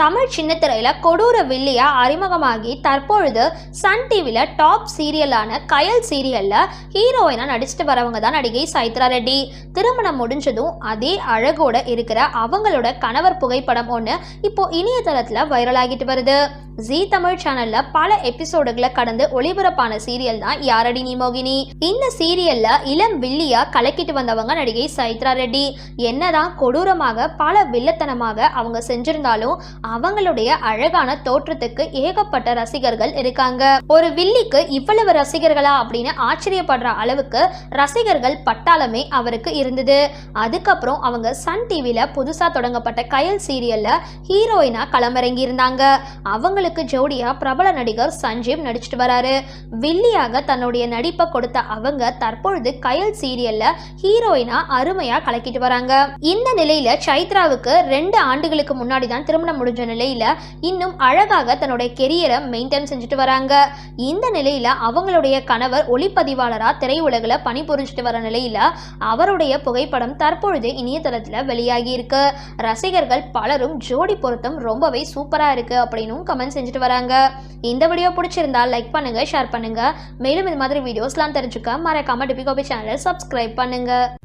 தமிழ் சின்னத்திரையில கொடூர வில்லியா அறிமுகமாகி தற்பொழுது சன் டிவியில் டாப் சீரியலான கயல் சீரியல்ல ஹீரோயினா நடிச்சிட்டு வரவங்க தான் நடிகை சைத்ரா ரெட்டி. திருமணம் முடிஞ்சதும் அதே அழகோட இருக்கிற அவங்களோட கணவர் புகைப்படம் ஒன்று இப்போ இணையதளத்துல வைரலாகிட்டு வருது. ஜீ தமிழ் சேனல்ல பல எபிசோடுகளை கடந்து ஒளிபரப்பான சீரியல் தான் யாரடி நீ மோகினி. இந்த சீரியல்ல இளம் வில்லியா கலக்கிட்டு வந்தவங்க நடிகை சைத்ரா ரெட்டி. என்னதான் கொடூரமாக பல வில்லத்தனமாக அவங்க செஞ்சிருந்தாலும் அவங்களுடைய அழகான தோற்றத்துக்கு ஏகப்பட்ட ரசிகர்கள் இருக்காங்க. ஒரு வில்லிக்கு இவ்வளவு ரசிகர்களா அப்படின்னு ஆச்சரியப்படுற அளவுக்கு ரசிகர்கள் பட்டாளமே அவருக்கு இருந்தது. அதுக்கப்புறம் அவங்க சன் டிவியில் புதுசா தொடங்கப்பட்ட கயல் சீரியல்ல ஹீரோயினா களமிறங்கி இருந்தாங்க அவங்களுக்கு ஜோடியா பிரபல நடிகர் சஞ்சீவ் நடிச்சிட்டு வராரு. வில்லியாக தன்னுடைய நடிப்பை கொடுத்த அவங்க தற்பொழுது கயல் சீரியல்ல ஹீரோயினா அருமையா கலக்கிட்டு வராங்க. இந்த நிலையில சைத்ராவுக்கு ரெண்டு ஆண்டுகளுக்கு முன்னாடி தான் திருமணம் முடிஞ்சு நிலையில இன்னும் அழகாக தன்னுடைய கெரியரை மெயின்டைன் செஞ்சுட்டு வராங்க. இந்த நிலையில் அவங்களுடைய கணவர் ஒளிப்பதிவாளராக திரையுலகில் பணிபுரிஞ்சுட்டு வர நிலையில் அவருடைய புகைப்படம் தற்பொழுது இணையதளத்தில் வெளியாகி இருக்கு ரசிகர்கள் பலரும் ஜோடி பொருத்தம் ரொம்பவே சூப்பராக இருக்குது அப்படின்னும் கமெண்ட் செஞ்சுட்டு வராங்க. இந்த வீடியோ பிடிச்சிருந்தா லைக் பண்ணுங்கள் ஷேர் பண்ணுங்கள் மேலும் இது மாதிரி வீடியோஸ்லாம் தெரிஞ்சுக்க மறக்காமல் டிபி கோபி சேனலை சப்ஸ்கிரைப் பண்ணுங்கள்